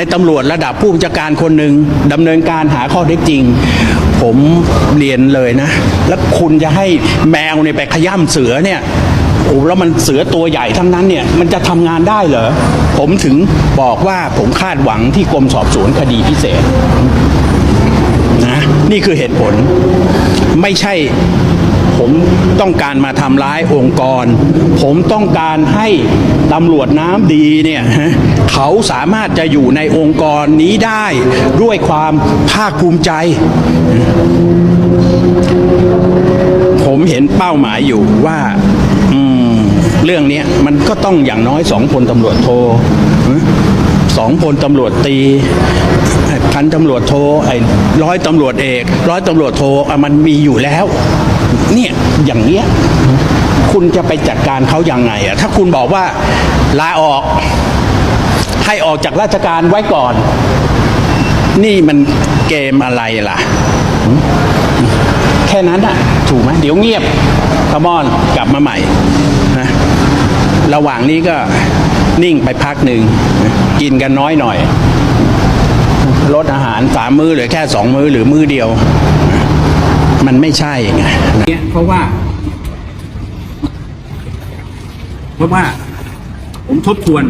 ในตำรวจระดับผู้บัญชาการคนหนึ่งดำเนินการหาข้อเท็จจริง ผมเรียนเลยนะ แล้วคุณจะให้แมวเนี่ยไปขย้ำเสือเนี่ยโอ้แล้วมันเสือตัวใหญ่ทั้งนั้นเนี่ยมันจะทำงานได้เหรอ ผมถึงบอกว่าผมคาดหวังที่กรมสอบสวนคดีพิเศษนะนี่คือเหตุผลไม่ใช่ ผมต้องการมาทำร้ายองค์กร ผมต้องการให้ตำรวจน้ำดีเนี่ยเขาสามารถจะอยู่ในองค์กรนี้ได้ด้วยความภาคภูมิใจ ผมเห็นเป้าหมายอยู่ว่าเรื่องนี้มันก็ต้องอย่างน้อยสองพลตำรวจโท สองพลตำรวจตีพันตำรวจโทไอ้ร้อยตำรวจเอกร้อยตำรวจโทอะมันมีอยู่แล้ว เนี่ยอย่างเนี้ยคุณจะไปจัดการเขาอยังไงอะถ้าคุณบอกว่าลาออกให้ออกจากราชการไว้ก่อน นี่มันเกมอะไรล่ะ แค่นั้นอะถูกไหมเดี๋ยวเงียบขมอนกลับมาใหม่นะระหว่างนี้ก็ นิ่งไปพักหนึ่งกินกันน้อยหน่อย ลดอาหารสามมื้อหลือแค่สองมื้อหรือมื้อเดียว มันไม่ใช่ไงเนี่ยเพราะว่า เพราะว่า ผมทบทวน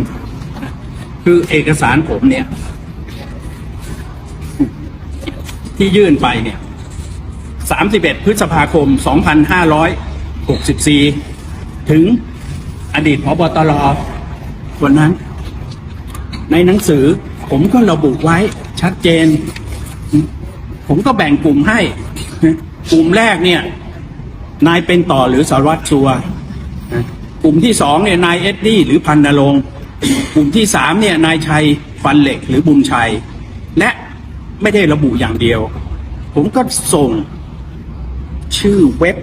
คือเอกสารผมเนี่ย ที่ยื่นไปเนี่ย31พฤษภาคม2564ถึงอดีตพบตร วันนั้น ในหนังสือผมก็ระบุไว้ชัดเจน ผมก็แบ่งกลุ่มให้ กลุ่มแรกเนี่ย นายเป็นต่อหรือสารวัตรสัวกลุ่มที่สองเนี่ยนายเอ็ดดี้หรือพันนรงกลุ่มที่สามเนี่ยนายชัยฟันเหล็กหรือบุญชัย และไม่ได้ระบุอย่างเดียว ผมก็ส่งชื่อเว็บ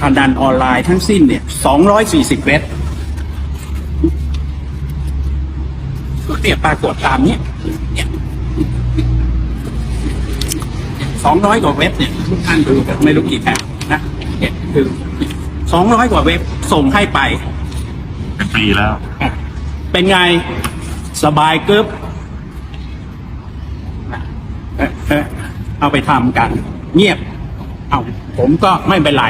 พนันออนไลน์ทั้งสิ้นเนี่ย240 เว็บ เนี่ยปรากฏตามเนี้ยเนี่ย200กว่าเว็บเนี่ยทุกท่านดูไม่รู้กี่แผ่นนะเนี่ยคือ200กว่าเว็บส่งให้ไปเป็นปีแล้ว เป็นไงสบายกึบเอ๊ะเอ๊ะเอาไปทำกัน เงียบ เอาผมก็ไม่เป็นไร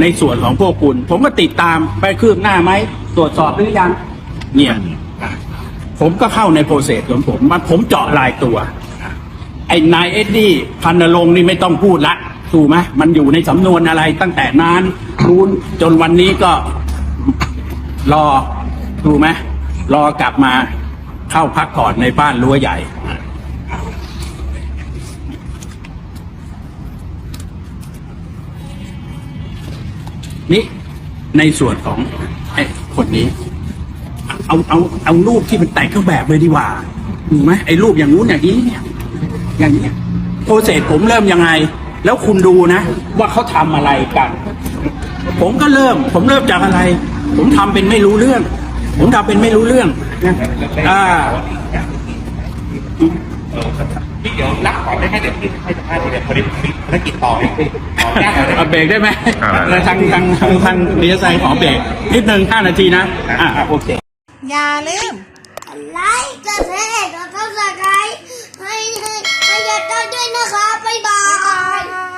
ในส่วนของพวกคุณ ผมก็ติดตามไปคืบหน้าไหม ตรวจสอบหรือยัง เงียบ ผมก็เข้าในโปรเซสของผมมาผมเจาะรายตัว ไอ้นายเอ็ดดี้พันนรงค์นี่ไม่ต้องพูดละถูกไหมมันอยู่ในสำนวนอะไรตั้งแต่นานรู้นจนวันนี้ก็รอถูกไหมรอกลับมาเข้าพักผ่อนในบ้านรั้วใหญ่ นี่ในส่วนของไอ้คนนี้ เอาเอาเอารูปที่มันแต่งเครื่องแบบเลยดีกว่าถูกไหมไอ้รูปอย่างนู้นอย่างนี้เนี่ยอย่างนี้ยโปรเซสผมเริ่มยังไง แล้วคุณดูนะ ว่าเขาทำอะไรกัน ผมก็เริ่ม ผมเริ่มจากอะไร ผมทำเป็นไม่รู้เรื่อง ผมทำเป็นไม่รู้เรื่องนะอ่าพี่เดี๋ยวรักก่อนได้ไหมเดี๋ยวพี่ให้สัมภาษณ์ทีเดียวพอดีมีภารกิจต่ออีกขออนุญาตหน่อยได้ไหมเอาเบรกได้ไหมอ่าแล้วทางทางทางทางดีไซน์ขอเบรกนิดนึงห้านาทีนะ อ่าโอเค อย่าลืมไลค์กดแชร์กดซับสไครให้ให้ให้ยาต้าด้วยนะคะบ๊ายบาย